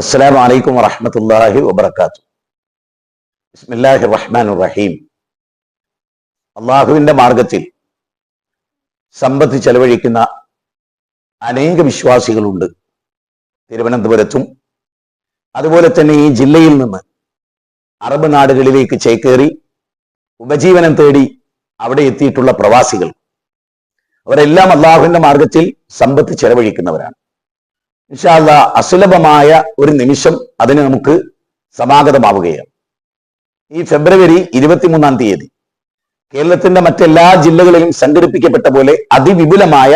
അസ്സലാമു വലൈക്കും വറഹമത്തല്ലാഹി വബർക്കാത്തു ബിസ്മില്ലാഹി റഹ്മാൻ റഹീം. അള്ളാഹുവിന്റെ മാർഗത്തിൽ സമ്പത്ത് ചെലവഴിക്കുന്ന അനേക വിശ്വാസികളുണ്ട്. തിരുവനന്തപുരത്തും അതുപോലെ തന്നെ ഈ ജില്ലയിൽ നിന്ന് അറബ് നാടുകളിലേക്ക് ചേക്കേറി ഉപജീവനം തേടി അവിടെ എത്തിയിട്ടുള്ള പ്രവാസികൾ. അവരെല്ലാം അള്ളാഹുവിന്റെ മാർഗത്തിൽ സമ്പത്ത് ചെലവഴിക്കുന്നവരാണ്. ഇൻഷാല്ല അസുലഭമായ ഒരു നിമിഷം അതിന് നമുക്ക് സമാഗതമാവുകയാണ്. ഈ ഫെബ്രുവരി ഇരുപത്തിമൂന്നാം തീയതി കേരളത്തിന്റെ മറ്റെല്ലാ ജില്ലകളിലും സംഘടിപ്പിക്കപ്പെട്ട പോലെ അതിവിപുലമായ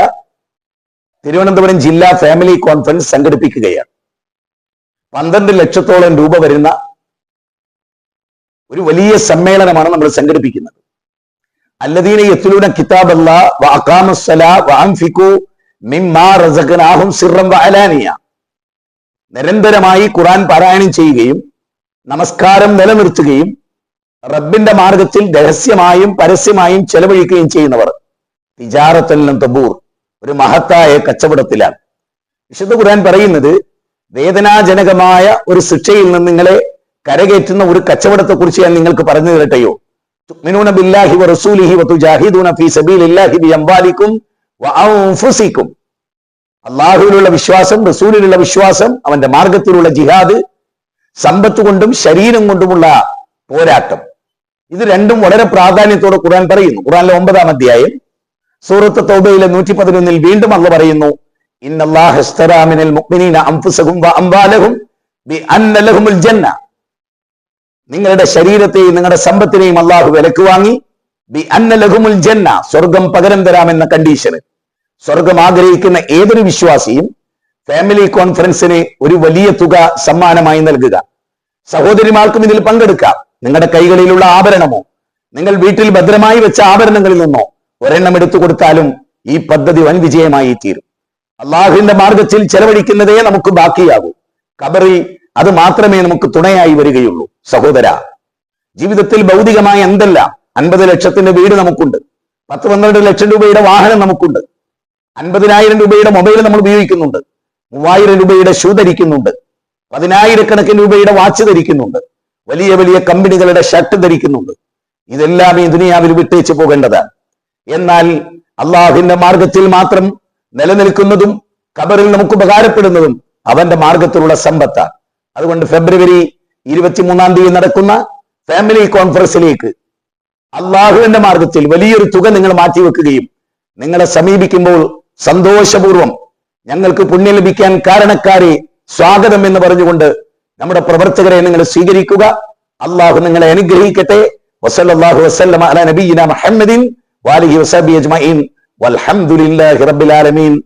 തിരുവനന്തപുരം ജില്ലാ ഫാമിലി കോൺഫറൻസ് സംഘടിപ്പിക്കുകയാണ്. പന്ത്രണ്ട് ലക്ഷത്തോളം രൂപ വരുന്ന ഒരു വലിയ സമ്മേളനമാണ് നമ്മൾ സംഘടിപ്പിക്കുന്നത്. അല്ലദീന കിതാബല്ല വഅഖാമസ്സല വഅൻഫിഖു മിമ്മാ വഅലാനിയ നിരന്തരമായി ഖുറാൻ പാരായണം ചെയ്യുകയും നമസ്കാരം നിലനിർത്തുകയും റബ്ബിന്റെ മാർഗത്തിൽ രഹസ്യമായും പരസ്യമായും ചെലവഴിക്കുകയും ചെയ്യുന്നവർ തിജാറത്തൽ തബൂർ ഒരു മഹത്തായ കച്ചവടത്തിലാണ്. വിശുദ്ധ ഖുർആൻ പറയുന്നത് വേദനാജനകമായ ഒരു ശിക്ഷയിൽ നിന്ന് നിങ്ങളെ കരകയറ്റുന്ന ഒരു കച്ചവടത്തെ കുറിച്ച് ഞാൻ നിങ്ങൾക്ക് പറഞ്ഞു തരട്ടെയോ? മിനൂന ബില്ലാഹി വതുജാഹിദൂന ഫീ സബീലില്ലാഹി ബിഅംവാലിക്കും വഅൻഫുസിക്കും അള്ളാഹുവിലുള്ള വിശ്വാസം റസൂലിലുള്ള വിശ്വാസം അവന്റെ മാർഗത്തിലുള്ള ജിഹാദ് സമ്പത്ത് കൊണ്ടും ശരീരം കൊണ്ടുമുള്ള പോരാട്ടം. ഇത് രണ്ടും വളരെ പ്രാധാന്യത്തോടെ ഖുർആൻ പറയുന്നു. ഖുർആനിലെ ഒമ്പതാം അധ്യായം സൂറത്ത് തൗബയിലെ നൂറ്റി പതിനൊന്നിൽ വീണ്ടും അള്ള പറയുന്നു നിങ്ങളുടെ ശരീരത്തെയും നിങ്ങളുടെ സമ്പത്തിനെയും അള്ളാഹു വിലക്ക് വാങ്ങി ബി അന്ന ജന്ന. സ്വർഗം പകരം തരാമെന്ന കണ്ടീഷന് സ്വർഗം ആഗ്രഹിക്കുന്ന ഏതൊരു വിശ്വാസിയും ഫാമിലി കോൺഫറൻസിന് ഒരു വലിയ തുക സമ്മാനമായി നൽകുക. സഹോദരിമാർക്കും ഇതിൽ പങ്കെടുക്കാം. നിങ്ങളുടെ കൈകളിലുള്ള ആഭരണമോ നിങ്ങൾ വീട്ടിൽ ഭദ്രമായി വെച്ച ആഭരണങ്ങളിൽ നിന്നോ ഒരെണ്ണം എടുത്തു കൊടുത്താലും ഈ പദ്ധതി വൻ വിജയമായി തീരും. അള്ളാഹുവിന്റെ മാർഗത്തിൽ ചെലവഴിക്കുന്നതേ നമുക്ക് ബാക്കിയാകൂ. കബറി അത് മാത്രമേ നമുക്ക് തുണയായി വരികയുള്ളൂ. സഹോദര ജീവിതത്തിൽ ഭൗതികമായ എന്തെല്ലാം? അൻപത് ലക്ഷത്തിന്റെ വീട് നമുക്കുണ്ട്. പത്ത് പന്ത്രണ്ട് ലക്ഷം രൂപയുടെ വാഹനം നമുക്കുണ്ട്. അൻപതിനായിരം രൂപയുടെ മൊബൈൽ നമ്മൾ ഉപയോഗിക്കുന്നുണ്ട്. മൂവായിരം രൂപയുടെ ഷൂ ധരിക്കുന്നുണ്ട്. പതിനായിരക്കണക്കിന് രൂപയുടെ വാച്ച് ധരിക്കുന്നുണ്ട്. വലിയ വലിയ കമ്പനികളുടെ ഷർട്ട് ധരിക്കുന്നുണ്ട്. ഇതെല്ലാം ഈ ദുനിയാവിൽ വിട്ടേച്ച് പോകേണ്ടതാണ്. എന്നാൽ അള്ളാഹുവിന്റെ മാർഗത്തിൽ മാത്രം നിലനിൽക്കുന്നതും ഖബറിൽ നമുക്ക് ഉപകാരപ്പെടുന്നതും അവന്റെ മാർഗത്തിലുള്ള സമ്പത്താണ്. അതുകൊണ്ട് ഫെബ്രുവരി ഇരുപത്തിമൂന്നാം തീയതി നടക്കുന്ന ഫാമിലി കോൺഫറൻസിലേക്ക് അള്ളാഹുവിന്റെ മാർഗത്തിൽ വലിയൊരു തുക നിങ്ങൾ മാറ്റിവെക്കുകയും നിങ്ങളെ സമീപിക്കുമ്പോൾ സന്തോഷപൂർവം ഞങ്ങൾക്ക് പുണ്യം ലഭിക്കാൻ കാരണക്കാരെ സ്വാഗതം എന്ന് പറഞ്ഞുകൊണ്ട് നമ്മുടെ പ്രവർത്തകരെ നിങ്ങൾ സ്വീകരിക്കുക. അള്ളാഹു നിങ്ങളെ അനുഗ്രഹിക്കട്ടെ. വസല്ലാഹു വസ്ലം അല മുഹമ്മദിൻ റബ്ബിൽ ആലമീൻ.